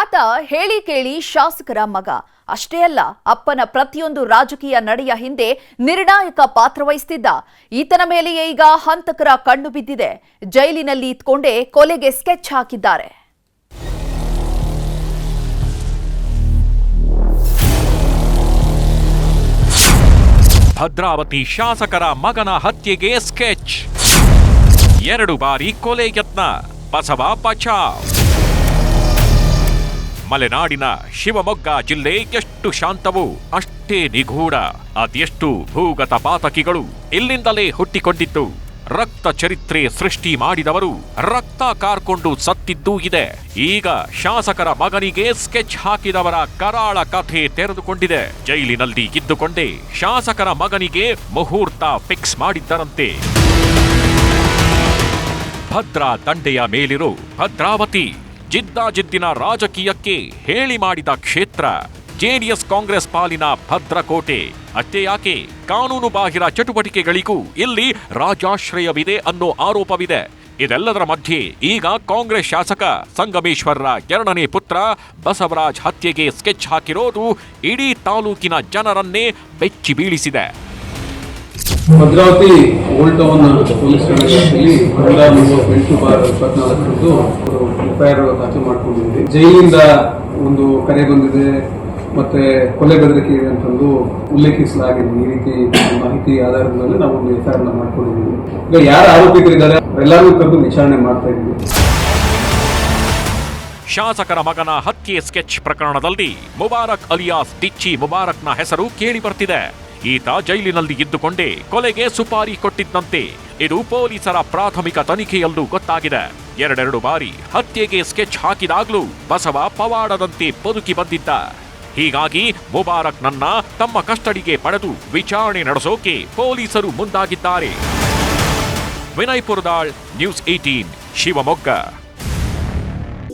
ಆತ ಹೇಳಿ ಕೇಳಿ ಶಾಸಕರ ಮಗ. ಅಷ್ಟೇ ಅಲ್ಲ, ಅಪ್ಪನ ಪ್ರತಿಯೊಂದು ರಾಜಕೀಯ ನಡೆಯ ಹಿಂದೆ ನಿರ್ಣಾಯಕ ಪಾತ್ರ ವಹಿಸ್ತಿದ್ದ. ಈತನ ಮೇಲೆಯೇ ಈಗ ಹಂತಕರ ಕಣ್ಣು ಬಿದ್ದಿದೆ. ಜೈಲಿನಲ್ಲಿ ಇತ್ಕೊಂಡೇ ಕೊಲೆಗೆ ಸ್ಕೆಚ್ ಹಾಕಿದ್ದಾರೆ. ಭದ್ರಾವತಿ ಶಾಸಕರ ಮಗನ ಹತ್ಯೆಗೆ ಸ್ಕೆಚ್. ಎರಡು ಬಾರಿ ಕೊಲೆ ಯತ್ನ. ಬಸವ ಬಚಾವ್. ಮಲೆನಾಡಿನ ಶಿವಮೊಗ್ಗ ಜಿಲ್ಲೆ ಎಷ್ಟು ಶಾಂತವು ಅಷ್ಟೇ ನಿಗೂಢ. ಅದೆಷ್ಟು ಭೂಗತ ಪಾತಕಿಗಳು ಇಲ್ಲಿಂದಲೇ ಹುಟ್ಟಿಕೊಂಡಿತ್ತು ರಕ್ತ ಚರಿತ್ರೆ ಸೃಷ್ಟಿ ಮಾಡಿದವರು ರಕ್ತ ಕಾರ್ಕೊಂಡು ಸತ್ತಿದ್ದೂ ಇದೆ. ಈಗ ಶಾಸಕರ ಮಗನಿಗೆ ಸ್ಕೆಚ್ ಹಾಕಿದವರ ಕರಾಳ ಕಥೆ ತೆರೆದುಕೊಂಡಿದೆ. ಜೈಲಿನಲ್ಲಿ ಇದ್ದುಕೊಂಡೇ ಶಾಸಕರ ಮಗನಿಗೆ ಮುಹೂರ್ತ ಫಿಕ್ಸ್ ಮಾಡಿದ್ದರಂತೆ. ಭದ್ರಾ ದಂಡೆಯ ಮೇಲಿರೋ ಭದ್ರಾವತಿ ಜಿದ್ದಾಜಿದ್ದಿನ ರಾಜಕೀಯಕ್ಕೆ ಹೇಳಿ ಮಾಡಿದ ಕ್ಷೇತ್ರ. ಜೆಡಿಎಸ್ ಕಾಂಗ್ರೆಸ್ ಪಾಲಿನ ಭದ್ರಕೋಟೆ. ಅಷ್ಟೇ ಯಾಕೆ? ಕಾನೂನು ಬಾಹಿರ ಚಟುವಟಿಕೆಗಳಿಗೂ ಇಲ್ಲಿ ರಾಜಾಶ್ರಯವಿದೆ ಅನ್ನೋ ಆರೋಪವಿದೆ. ಇದೆಲ್ಲದರ ಮಧ್ಯೆ ಈಗ ಕಾಂಗ್ರೆಸ್ ಶಾಸಕ ಸಂಗಮೇಶ್ವರರ ಎರಡನೇ ಪುತ್ರ ಬಸವರಾಜ್ ಹತ್ಯೆಗೆ ಸ್ಕೆಚ್ ಹಾಕಿರೋದು ಇಡೀ ತಾಲೂಕಿನ ಜನರನ್ನೇ ಬೆಚ್ಚಿ ಬೀಳಿಸಿದೆ. ಭದ್ರಾವತಿ ಓಲ್ಡ್ ಟೌನ್ ಪೊಲೀಸ್ ಠಾಣೆಯಲ್ಲಿ ನೂರ ಎಂಟು ಬಾರ್ ಇಪ್ಪತ್ನಾಲ್ಕರದ್ದು ಎಫ್ಐಆರ್ ದಾಖಲು ಮಾಡಿಕೊಂಡಿದ್ದೀವಿ ಜೈಲಿಂದ ಒಂದು ಕರೆ ಬಂದಿದೆ ಮತ್ತೆ ಕೊಲೆ ಬೆದರಿಕೆ ಇದೆ ಅಂತಂದು ಉಲ್ಲೇಖಿಸಲಾಗಿದೆ. ಈ ರೀತಿ ಮಾಹಿತಿ ಆಧಾರದ ಮೇಲೆ ನಾವು ಒಂದು ಎಫ್ಐಆರ್ ಮಾಡ್ಕೊಂಡಿದ್ದೀವಿ. ಈಗ ಯಾರು ಆರೋಪಿತರಿದ್ದಾರೆ ಅವರೆಲ್ಲರೂ ಕರೆದು ವಿಚಾರಣೆ ಮಾಡ್ತಾ ಇದ್ದೀವಿ. ಶಾಸಕರ ಮಗನ ಹತ್ಯೆ ಸ್ಕೆಚ್ ಪ್ರಕರಣದಲ್ಲಿ ಮುಬಾರಕ್ ಅಲಿಯಾಸ್, ಡಿಚ್ಚಿ ಮುಬಾರಕ್ನ ಹೆಸರು ಕೇಳಿ ಬರ್ತಿದೆ. ಈತ ಜೈಲಿನಲ್ಲಿ ಇದ್ದುಕೊಂಡೇ ಕೊಲೆಗೆ ಸುಪಾರಿ ಕೊಟ್ಟಿದ್ದಂತೆ. ಇದು ಪೊಲೀಸರ ಪ್ರಾಥಮಿಕ ತನಿಖೆಯಲ್ಲೂ ಗೊತ್ತಾಗಿದೆ. ಎರಡೆರಡು ಬಾರಿ ಹತ್ಯೆಗೆ ಸ್ಕೆಚ್ ಹಾಕಿದಾಗ್ಲೂ ಬಸವ ಪವಾಡದಂತೆ ಬದುಕಿ ಬಂದಿದ್ದ. ಹೀಗಾಗಿ ಮುಬಾರಕ್ ನನ್ನ ತಮ್ಮ ಕಸ್ಟಡಿಗೆ ಪಡೆದು ವಿಚಾರಣೆ ನಡೆಸೋಕೆ ಪೊಲೀಸರು ಮುಂದಾಗಿದ್ದಾರೆ. Vinay Puradal news eighteen Shivamogga.